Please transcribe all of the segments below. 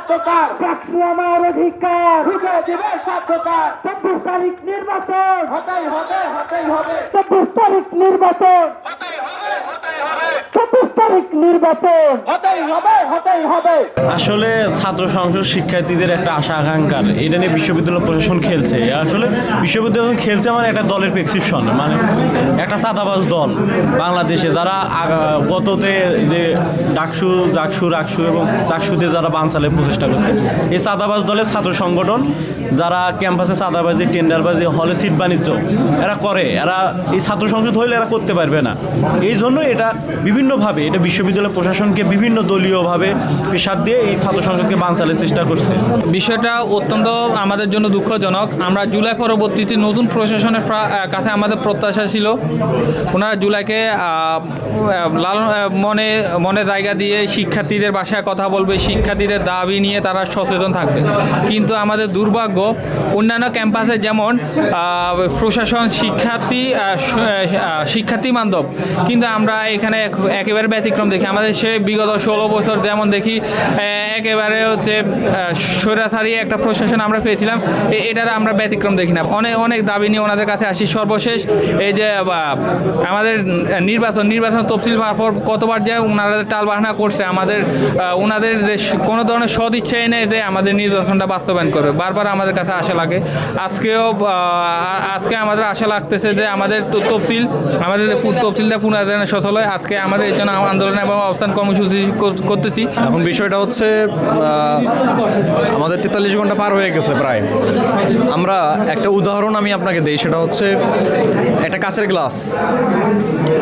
স্বার্থকার। চাকরি আমার অধিকার। ঢুকে দিবে স্বার্থকার। চব্বিশ তারিখ নির্বাচন। হতেই হবে হতেই হবে। চব্বিশ তারিখ নির্বাচন। হতেই হবে। আসলে ছাত্র সংসদ শিক্ষার্থীদের একটা আশা আকাঙ্ক্ষার। এটা নিয়ে বিশ্ববিদ্যালয় প্রশাসন খেলছে। আসলে বিশ্ববিদ্যালয় খেলছে মানে একটা দলের প্রেসক্রিপশন মানে একটা চাঁদাবাজ দল বাংলাদেশে। যারা গততে যে ডাকসু, জাকসু, রাকসু এবং চাকসুতে যারা বানচালের প্রচেষ্টা করছে, এই চাঁদাবাজ দলের ছাত্র সংগঠন, যারা ক্যাম্পাসে চাঁদাবাজি, টেন্ডারবাজি, হলে সিট বাণিজ্য, এরা করে। এরা এই ছাত্র সংসদ হইলে এরা করতে পারবে না। এই জন্য এটা বিভিন্নভাবে এটা বিশ্ববিদ্যালয় প্রশাসনকে বিভিন্ন দলীয়ভাবে পেশাদ দিয়ে এই ছাত্র সংসদকে বানচালের চেষ্টা করছে। বিষয়টা অত্যন্ত আমাদের জন্য দুঃখজনক। আমরা জুলাই পরবর্তীতে নতুন প্রশাসনের কাছে আমাদের প্রত্যাশা ছিল। ওনারা জুলাইকে লালন মনে মনে জায়গা দিয়ে শিক্ষার্থীদের ভাষায় কথা বলবে, শিক্ষার্থীদের দাবি নিয়ে তারা সচেতন থাকবে। কিন্তু আমাদের দুর্ভাগ্য, অন্যান্য ক্যাম্পাসে যেমন প্রশাসন, শিক্ষার্থী শিক্ষার্থী বান্ধব, কিন্তু আমরা এখানে এক- একেবারে ব্যতিক্রম দেখি। আমাদের সে বিগত ষোলো বছর যেমন দেখি একেবারে হচ্ছে স্বৈরাচারী একটা প্রশাসন আমরা পেয়েছিলাম। এটার আমরা ব্যতিক্রম দেখি না। অনেক অনেক দাবি নিয়ে ওনাদের কাছে আসি। সর্বশেষ এই যে আমাদের নির্বাচন নির্বাচন তফসিল পর কতবার যে ওনারা টাল বাহানা করছে, আমাদের ওনাদের যে কোনো ধরনের সদ ইচ্ছাই নেই যে আমাদের নির্বাচনটা বাস্তবায়ন করবে। বারবার আমাদের কাছে আশা লাগে। আজকেও আজকে আমাদের আশা লাগতেছে যে আমাদের তফসিল আমাদের তফসিলটা পুনরায় সচল হয়। আজকে আমাদের এই জন্য আন্দোলন এবং অবস্থান কর্মসূচি করতেছি। এখন বিষয়টা হচ্ছে আমাদের তেতাল্লিশ ঘণ্টা পার হয়ে গেছে প্রায়। আমরা একটা উদাহরণ আমি আপনাকে দিই, সেটা হচ্ছে একটা কাঁচের গ্লাস।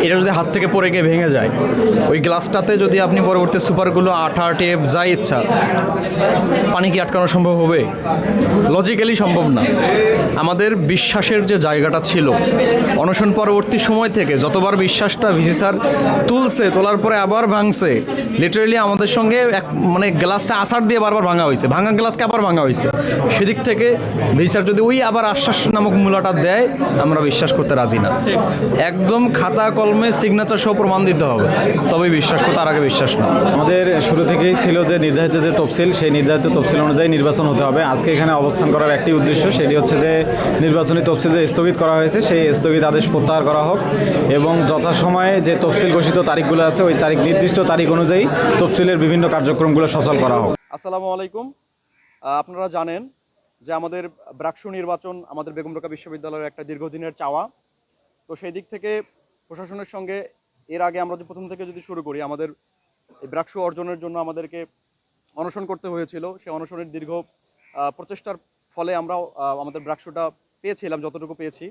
এটা যদি হাত থেকে পড়ে গিয়ে ভেঙে যায়, ওই গ্লাসটাতে যদি আপনি পরবর্তী সুপারগুলো আঠা, টেপ, যা ইচ্ছা, পানি কি আটকানো সম্ভব হবে? লজিক্যালি সম্ভব না। আমাদের বিশ্বাসের যে জায়গাটা ছিল, অনশন পরবর্তী সময় থেকে যতবার বিশ্বাসটা ভিসি স্যার তুলছে, তোলার পরে আবার ভাঙছে। লিটারেলি আমাদের সঙ্গে এক মানে গ্লাসটা আসার দিয়ে বারবার ভাঙা হয়েছে। ভাঙা গ্লাসকে আবার ভাঙা হয়েছে। সেদিক থেকে ভিসি স্যার যদি ওই আবার আশ্বাস নামক মূলাটা দেয়, আমরা বিশ্বাস করতে রাজি না। একদম খাতা কলমে সিগনেচার সহ প্রমাণ দিতে হবে। তবেই বিশ্বাস করতে আর আগে বিশ্বাস না। আমাদের শুরু থেকেই ছিল যে নির্ধারিত যে তফসিল, সেই নির্ধারিত তফসিল অনুযায়ী নির্বাচন হতে হবে। আজকে এখানে অবস্থান করার একটি উদ্দেশ্য সেটি হচ্ছে যে নির্বাচনী তফসিল যে স্থগিত করা হয়েছে, সেই স্থগিত আদেশ প্রত্যাহার করা হোক এবং যথাসময়ে যে তফসিল ঘোষিত তারিখগুলো আছে, ওই তারিখ নির্দিষ্ট তারিখ অনুযায়ী তফসিলের বিভিন্ন কার্যক্রমগুলো সচল করা হোক। আসসালামু আলাইকুম। আপনারা জানেন যে আমাদের ব্রাকসু নির্বাচন আমাদের বেগম রোকা বিশ্ববিদ্যালয়ের একটা দীর্ঘদিনের চাওয়া। তো সেই দিক থেকে প্রশাসনের সঙ্গে এর আগে আমরা প্রথম থেকে যদি শুরু করি, আমাদের এই ব্রাকসু অর্জনের জন্য আমাদেরকে অনশন করতে হয়েছিল। সেই অনশনের দীর্ঘ প্রচেষ্টার ফলে আমরা আমাদের ব্রাকসুটা পেয়েছিলাম, যতটুকু পেয়েছি।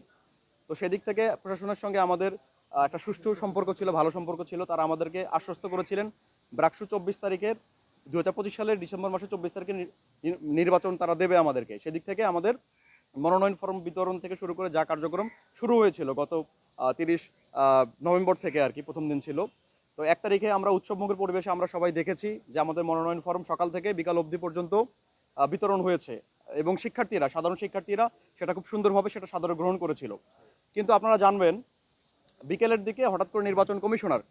তো সেদিক থেকে প্রশাসনের সঙ্গে আমাদের একটা সুষ্ঠু সম্পর্ক ছিল, ভালো সম্পর্ক ছিল। তারা আমাদেরকে আশ্বস্ত করেছিলেন। ব্রাকসু চব্বিশ তারিখের দু হাজার পঁচিশ সালের ডিসেম্বর মাসের চব্বিশ তারিখে নির্বাচন তারা দেবে আমাদেরকে। সেদিক থেকে আমাদের মনোনয়ন ফর্ম বিতরণ থেকে শুরু করে যা কার্যক্রম শুরু হয়েছিল গত তিরিশ নভেম্বর থেকে আর কি, প্রথম দিন ছিল। তো এক তারিখে আমরা উৎসবমুখের পরিবেশে আমরা সবাই দেখেছি যে আমাদের মনোনয়ন ফর্ম সকাল থেকে বিকাল অবধি পর্যন্ত বিতরণ হয়েছে। এবং শিক্ষার্থীরা, সাধারণ শিক্ষার্থীরা সেটা খুব সুন্দরভাবে সেটা সাদরে গ্রহণ করেছিল। কিন্তু আপনারা জানবেন বিকেলের দিকে হঠাৎ করে নির্বাচন কমিশনার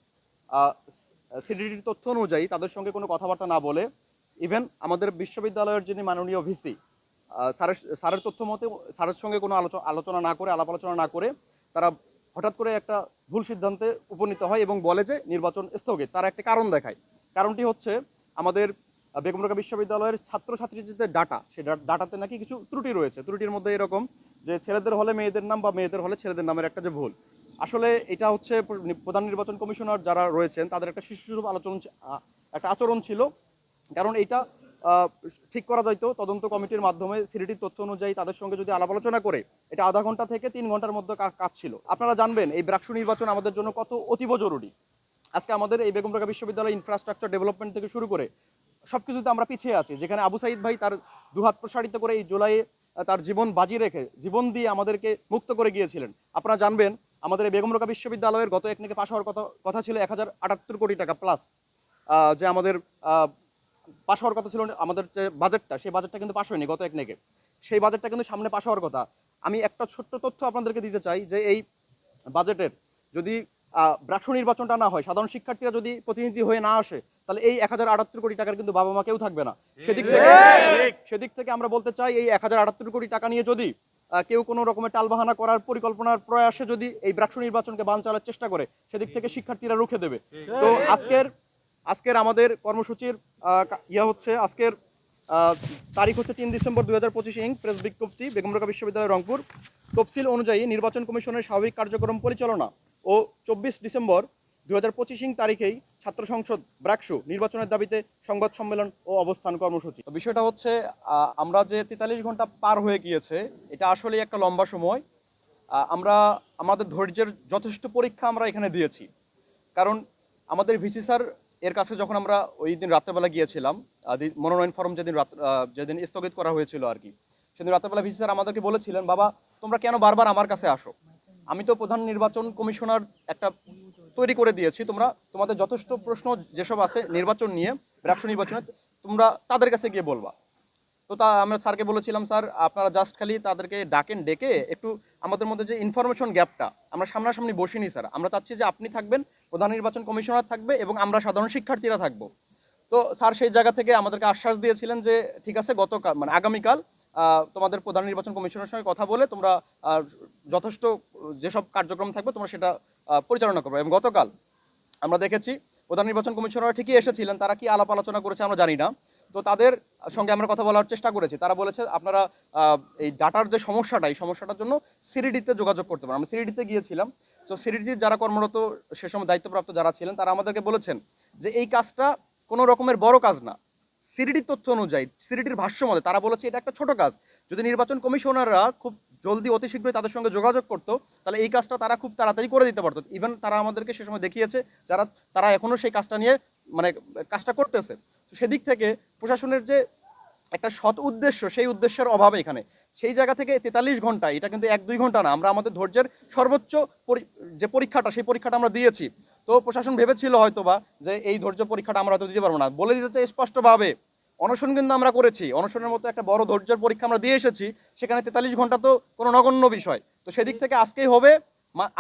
সিডিডির তথ্য অনুযায়ী তাদের সঙ্গে কোনো কথাবার্তা না বলে ইভেন আমাদের বিশ্ববিদ্যালয়ের যিনি মাননীয় ভিসি স্যারের স্যারের তথ্য মতে স্যারের সঙ্গে কোনো আলোচনা আলোচনা না করে আলাপ আলোচনা না করে তারা হঠাৎ করে একটা ভুল সিদ্ধান্তে উপনীত হয় এবং বলে যে নির্বাচন স্থগিত। তারা একটা কারণ দেখায়। কারণটি হচ্ছে আমাদের আহ, বেগম রোকেয়া বিশ্ববিদ্যালয়ের ছাত্রছাত্রীদের যে ডাটা সেই ডাটাতে নাকি কিছু ত্রুটি রয়েছে। ত্রুটির মধ্যে এরকম যে ছেলেদের হলে মেয়েদের নাম বা মেয়েদের হলে ছেলেদের নামের একটা যে ভুল আসলে এটা হচ্ছে প্রধান নির্বাচন কমিশনার যারা রয়েছেন, তাদের একটা শিশুসুলভ আলোচনা একটা আচরণ ছিল। কারণ এটা ঠিক করা যাইতো, তদন্ত কমিটির মাধ্যমে সিরিটির তথ্য অনুযায়ী তাদের সঙ্গে যদি আলাপ আলোচনা করে, এটা আধা ঘণ্টা থেকে তিন ঘণ্টার মধ্যে কাজ ছিল। আপনারা জানবেন, এই ব্রাকসু নির্বাচন আমাদের জন্য কত অতীব জরুরি। আজকে আমাদের এই বেগম রোকেয়া বিশ্ববিদ্যালয় ইনফ্রাস্ট্রাকচার ডেভেলপমেন্ট থেকে শুরু করে সব কিছুতে আমরা পিছিয়ে আছি, যেখানে আবু সাইদ ভাই তার দুহাত প্রসারিত করে এই জুলাইয়ে তার জীবন বাজি রেখে, জীবন দিয়ে আমাদেরকে মুক্ত করে গিয়েছিলেন। আপনারা জানবেন আমাদের বেগম রোকা বিশ্ববিদ্যালয়ের গত এক পাশ হওয়ার কথা কথা ছিল এক হাজার আটাত্তর কোটি টাকা প্লাস যে আমাদের পাশ হওয়ার কথা ছিল আমাদের যে বাজেটটা সেই বাজেটটা কিন্তু পাশ হয়নি গত এক নেকে। সেই বাজেটটা কিন্তু সামনে পাশ হওয়ার কথা। আমি একটা ছোট্ট তথ্য আপনাদেরকে দিতে চাই যে এই বাজেটের যদি ব্রাক্ষ নির্বাচনটা না হয়, সাধারণ শিক্ষার্থীরা যদি প্রতিনিধি হয়ে না আসে তাহলে এই এক হাজার আটাত্তর কোটি টাকার কিন্তু বাবা মা কেউ থাকবে না। সেদিক থেকে সেদিক থেকে আমরা বলতে চাই এই এক হাজার আটাত্তর কোটি টাকা নিয়ে যদি কেউ কোনো রকমের টালবাহানা করার পরিকল্পনার প্রয়াসে যদি এই ব্রাকসু নির্বাচনকে বান চালার চেষ্টা করে সেদিক থেকে শিক্ষার্থীরা রুখে দেবে। তো আজকের আজকের আমাদের কর্মসূচির ইয়া হচ্ছে আজকের তারিখ হচ্ছে তিন ডিসেম্বর দুই হাজার পঁচিশ ইং প্রেস বিজ্ঞপ্তি বেগম রোকা বিশ্ববিদ্যালয় রংপুর। তফসিল অনুযায়ী নির্বাচন কমিশনের স্বাভাবিক কার্যক্রম পরিচালনা ও চব্বিশ ডিসেম্বর দুই হাজার পঁচিশ তারিখেই ছাত্র সংসদ ব্রাকসু নির্বাচনের দাবিতে সংবাদ সম্মেলন ও অবস্থান কর্মসূচি। বিষয়টা হচ্ছে আমরা যে তেতাল্লিশ ঘণ্টা পার হয়ে গিয়েছে, এটা আসলেই একটা লম্বা সময়। আমরা, আমাদের ধৈর্যের যথেষ্ট পরীক্ষা আমরা এখানে দিয়েছি। কারণ আমাদের ভিসি স্যার এর কাছে যখন আমরা ওই দিন রাত্রেবেলা গিয়েছিলাম মনোনয়ন ফর্ম যেদিন রাত যেদিন স্থগিত করা হয়েছিল আর কি, সেদিন রাত্রেবেলা ভিসি স্যার আমাদেরকে বলেছিলেন, বাবা, তোমরা কেন বারবার আমার কাছে আসো? আমি তো প্রধান নির্বাচন কমিশনার একটা তৈরি করে দিয়েছি। তোমরা, তোমাদের যথেষ্ট প্রশ্ন যেসব আছে, নির্বাচন নিয়ে রাষ্ট্র নির্বাচনে, তোমরা তাদের কাছে গিয়ে বলবা। তো তা, আমরা স্যারকে বলেছিলাম, স্যার, আপনারা জাস্ট খালি তাদেরকে ডাকেন ডেকে একটু আমাদের মধ্যে যে ইনফরমেশন গ্যাপটা আমরা সামনাসামনি বসিনি, স্যার। আমরা চাচ্ছি যে আপনি থাকবেন, প্রধান নির্বাচন কমিশনার থাকবে এবং আমরা সাধারণ শিক্ষার্থীরা থাকব। তো স্যার সেই জায়গা থেকে আমাদেরকে আশ্বাস দিয়েছিলেন যে, ঠিক আছে, গতকাল মানে আগামীকাল তোমাদের প্রধান নির্বাচন কমিশনের সঙ্গে কথা বলে তোমরা যথেষ্ট যেসব কার্যক্রম থাকবে তোমরা সেটা পরিচালনা করবে। এবং গতকাল আমরা দেখেছি প্রধান নির্বাচন কমিশনার ঠিকই এসেছিলেন, তারা কি আলাপ আলোচনা করেছে আমরা জানি না। তো তাদের সঙ্গে আমরা কথা বলার চেষ্টা করেছি। তারা বলেছে আপনারা এই ডাটার যে সমস্যাটা, এই সমস্যাটার জন্য সিরিডিতে যোগাযোগ করতে পারেন। আমরা সিরিডিতে গিয়েছিলাম, তো সিরিডির যারা কর্মরত সে সময় দায়িত্বপ্রাপ্ত যারা ছিলেন, তারা আমাদেরকে বলেছেন যে এই কাজটা কোনো রকমের বড় কাজ না। সিরিডির তথ্য অনুযায়ী সিরিডির ভাষ্য মতে তারা বলেছে এটা একটা ছোট কাজ। যদি নির্বাচন কমিশনাররা খুব জলদি অতি শীঘ্রই তাদের সঙ্গে যোগাযোগ করতো, তাহলে এই কাজটা তারা খুব তাড়াতাড়ি করে দিতে পারতো। ইভেন তারা আমাদেরকে সে সময় দেখিয়েছে, যারা, তারা এখনও সেই কাজটা নিয়ে মানে কাজটা করতেছে। তো সেদিক থেকে প্রশাসনের যে একটা সৎ উদ্দেশ্য, সেই উদ্দেশ্যের অভাবে এখানে। সেই জায়গা থেকে তেতাল্লিশ ঘণ্টা, এটা কিন্তু এক দুই ঘণ্টা না, আমরা আমাদের ধৈর্যের সর্বোচ্চ যে পরীক্ষাটা, সেই পরীক্ষাটা আমরা দিয়েছি। তো প্রশাসন ভেবেছিল হয়তো বা যে এই ধৈর্য পরীক্ষাটা আমরা হয়তো দিতে পারব না। বলে দিতে চাই স্পষ্টভাবে। অনশন কিন্তু আমরা করেছি। অনশনের মতো একটা বড় ধৈর্যের পরীক্ষা আমরা দিয়ে এসেছি। সেখানে তেতাল্লিশ ঘণ্টা তো কোনো নগণ্য বিষয়। তো সেদিক থেকে আজকেই হবে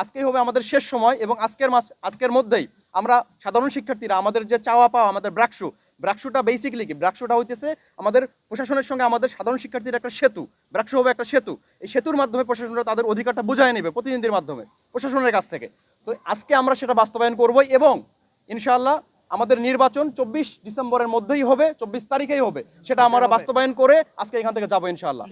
আজকেই হবে আমাদের শেষ সময় এবং আজকের মাস, আজকের মধ্যেই আমরা সাধারণ শিক্ষার্থীরা, আমাদের যে চাওয়া পাওয়া, আমাদের ব্রাকসু ব্রাকসুটা বেসিক্যালি কি? ব্রাকসুটা হইতেছে আমাদের প্রশাসনের সঙ্গে আমাদের সাধারণ শিক্ষার্থীর একটা সেতু। ব্রাকসু হবে একটা সেতু। এই সেতুর মাধ্যমে প্রশাসনরা তাদের অধিকারটা বুঝায় নেবে প্রতিনিধির মাধ্যমে প্রশাসনের কাছ থেকে। তো আজকে আমরা সেটা বাস্তবায়ন করব এবং ইনশাআল্লাহ আমাদের নির্বাচন চব্বিশ ডিসেম্বরের মধ্যেই হবে চব্বিশ তারিখেই হবে। সেটা আমরা বাস্তবায়ন করে আজকে এখান থেকে যাব ইনশাআল্লাহ।